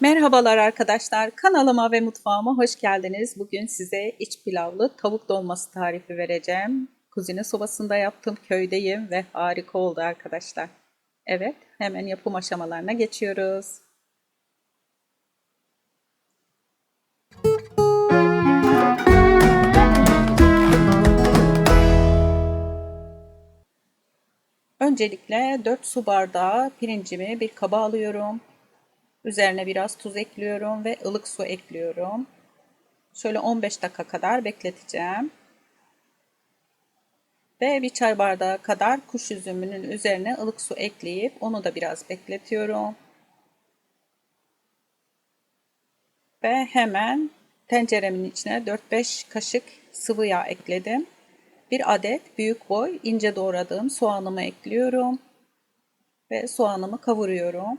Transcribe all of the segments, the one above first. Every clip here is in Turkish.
Merhabalar arkadaşlar. Kanalıma ve mutfağıma hoş geldiniz. Bugün size iç pilavlı tavuk dolması tarifi vereceğim. Kuzine sobasında yaptım. Köydeyim ve harika oldu arkadaşlar. Evet, hemen yapım aşamalarına geçiyoruz. Öncelikle 4 su bardağı pirincimi bir kaba alıyorum. Üzerine biraz tuz ekliyorum ve ılık su ekliyorum. Şöyle 15 dakika kadar bekleteceğim. Ve bir çay bardağı kadar kuş üzümünün üzerine ılık su ekleyip onu da biraz bekletiyorum. Ve hemen tenceremin içine 4-5 kaşık sıvı yağ ekledim. Bir adet büyük boy ince doğradığım soğanımı ekliyorum. Ve soğanımı kavuruyorum.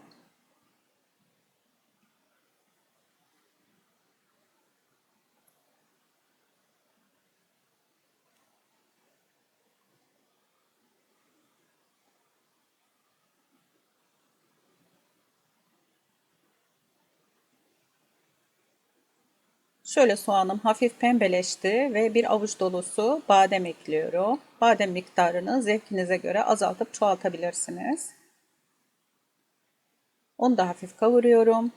Şöyle soğanım hafif pembeleşti ve bir avuç dolusu badem ekliyorum. Badem miktarını zevkinize göre azaltıp çoğaltabilirsiniz. Onu da hafif kavuruyorum.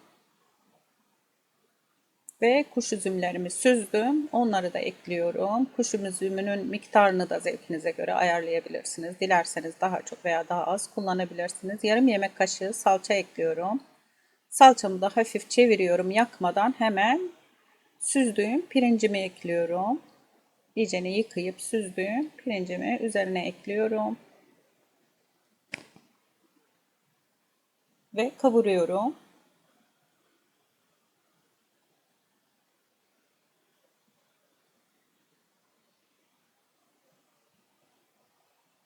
Ve kuş üzümlerimi süzdüm. Onları da ekliyorum. Kuş üzümünün miktarını da zevkinize göre ayarlayabilirsiniz. Dilerseniz daha çok veya daha az kullanabilirsiniz. Yarım yemek kaşığı salça ekliyorum. Salçamı da hafif çeviriyorum yakmadan hemen süzdüğüm pirincimi ekliyorum. İyicene yıkayıp süzdüğüm pirincimi üzerine ekliyorum. Ve kavuruyorum.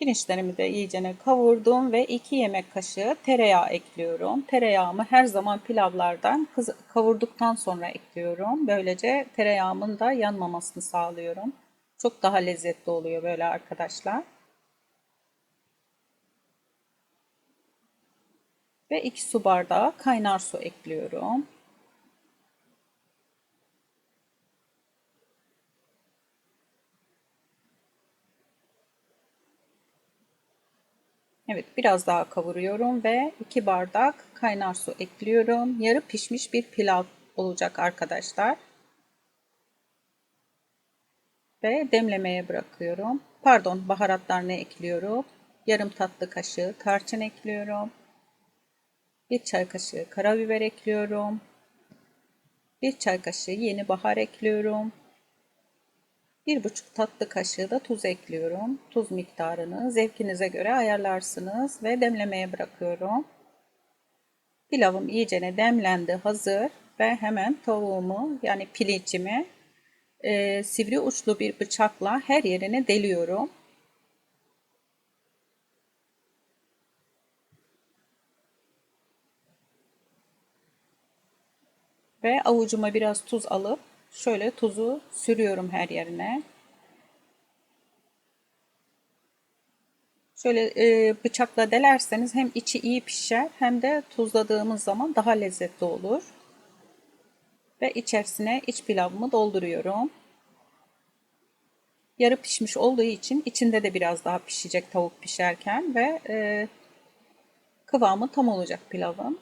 Pirinçlerimi de iyicene kavurdum ve 2 yemek kaşığı tereyağı ekliyorum. Tereyağımı her zaman pilavlardan kavurduktan sonra ekliyorum. Böylece tereyağımın da yanmamasını sağlıyorum. Çok daha lezzetli oluyor böyle arkadaşlar. Ve 2 su bardağı kaynar su ekliyorum. Evet biraz daha kavuruyorum ve 2 bardak kaynar su ekliyorum. Yarı pişmiş bir pilav olacak arkadaşlar. Ve demlemeye bırakıyorum. Pardon baharatlarını ekliyorum. Yarım tatlı kaşığı tarçın ekliyorum. Bir çay kaşığı karabiber ekliyorum. Bir çay kaşığı yeni bahar ekliyorum. Bir buçuk tatlı kaşığı da tuz ekliyorum. Tuz miktarını zevkinize göre ayarlarsınız ve demlemeye bırakıyorum. Pilavım iyicene demlendi hazır ve hemen tavuğumu yani pilincimi e, sivri uçlu bir bıçakla her yerine deliyorum. Ve avucuma biraz tuz alıp Şöyle tuzu sürüyorum her yerine. Şöyle e, bıçakla delerseniz hem içi iyi pişer hem de tuzladığımız zaman daha lezzetli olur. Ve içerisine iç pilavımı dolduruyorum. Yarı pişmiş olduğu için içinde de biraz daha pişecek tavuk pişerken ve e, kıvamı tam olacak pilavın.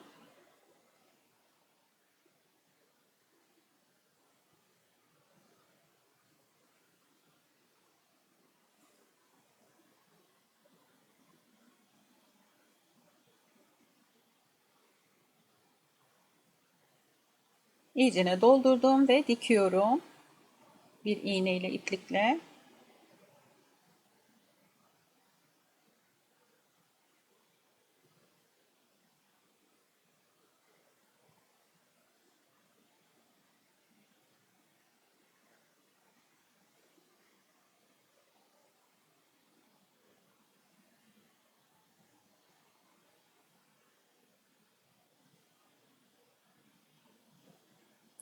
İyicene doldurdum ve dikiyorum. Bir iğne ile iplikle.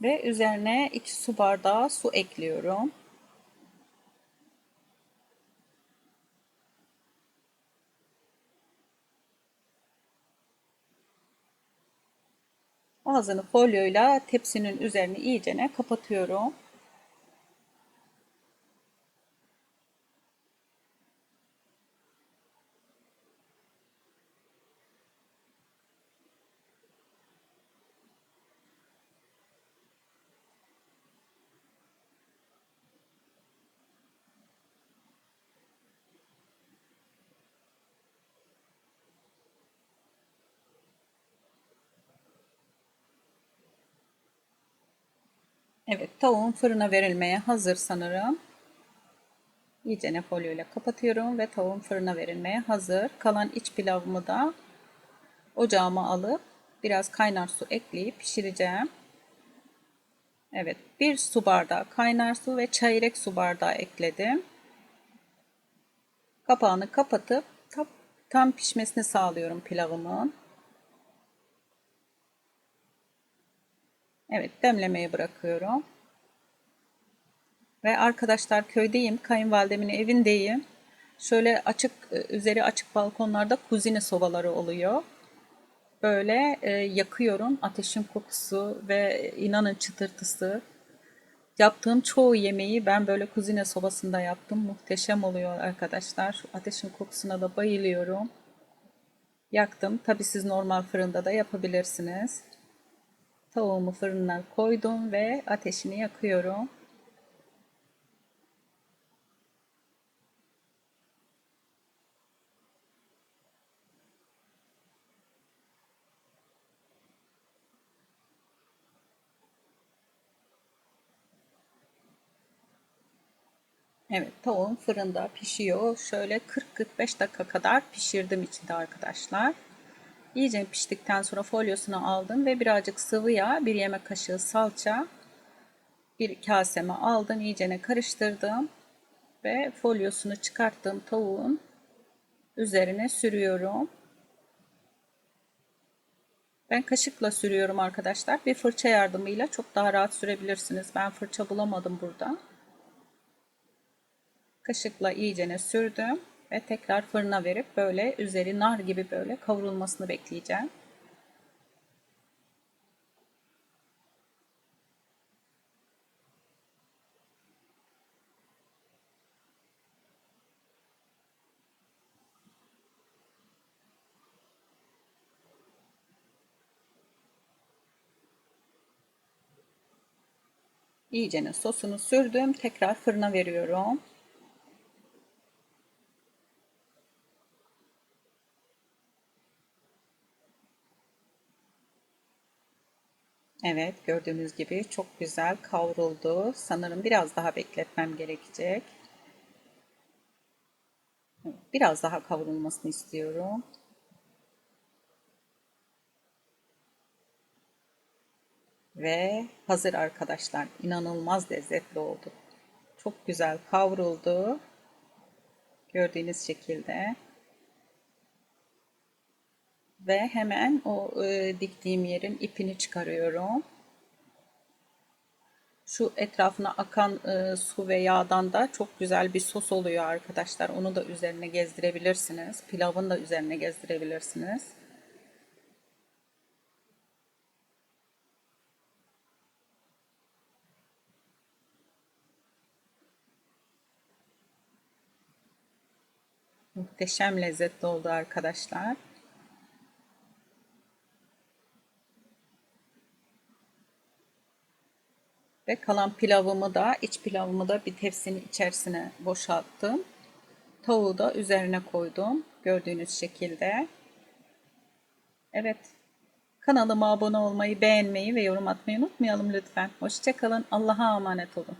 Ve üzerine 2 su bardağı su ekliyorum. Ağzını folyoyla tepsinin üzerine iyicene kapatıyorum. Evet, tavuğum fırına verilmeye hazır sanırım. İyicene folyo ile kapatıyorum ve tavuğum fırına verilmeye hazır. Kalan iç pilavımı da ocağıma alıp biraz kaynar su ekleyip pişireceğim. Evet, bir su bardağı kaynar su ve çeyrek su bardağı ekledim. Kapağını kapatıp tam, tam pişmesini sağlıyorum pilavımın. Evet demlemeye bırakıyorum. Ve arkadaşlar köydeyim. Kayınvalidemin evindeyim. Şöyle açık üzeri açık balkonlarda kuzine sobaları oluyor. Böyle e, yakıyorum. Ateşin kokusu ve inanın çıtırtısı. Yaptığım çoğu yemeği ben böyle kuzine sobasında yaptım. Muhteşem oluyor arkadaşlar. Ateşin kokusuna da bayılıyorum. Yaktım. Tabi siz normal fırında da yapabilirsiniz. Tavuğumu fırına koydum ve ateşini yakıyorum. Evet tavuğum fırında pişiyor. Şöyle 40-45 dakika kadar pişirdim içinde arkadaşlar. İyice piştikten sonra folyosunu aldım ve birazcık sıvı yağ, bir yemek kaşığı salça, bir kaseme aldım, iyicene karıştırdım ve folyosunu çıkarttığım tavuğun üzerine sürüyorum. Ben kaşıkla sürüyorum arkadaşlar. Bir fırça yardımıyla çok daha rahat sürebilirsiniz. Ben fırça bulamadım burada. Kaşıkla iyicene sürdüm ve tekrar fırına verip böyle üzeri nar gibi böyle kavrulmasını bekleyeceğim. İyicene sosunu sürdüm. Tekrar fırına veriyorum. Evet gördüğünüz gibi çok güzel kavruldu. Sanırım biraz daha bekletmem gerekecek. Biraz daha kavrulmasını istiyorum. Ve hazır arkadaşlar. İnanılmaz lezzetli oldu. Çok güzel kavruldu. Gördüğünüz şekilde ve hemen o e, diktiğim yerin ipini çıkarıyorum. Şu etrafına akan e, su ve yağdan da çok güzel bir sos oluyor arkadaşlar. Onu da üzerine gezdirebilirsiniz. Pilavın da üzerine gezdirebilirsiniz. Muhteşem lezzetli oldu arkadaşlar. Ve kalan pilavımı da, iç pilavımı da bir tepsinin içerisine boşalttım. Tavuğu da üzerine koydum. Gördüğünüz şekilde. Evet. Kanalıma abone olmayı, beğenmeyi ve yorum atmayı unutmayalım lütfen. Hoşçakalın. Allah'a emanet olun.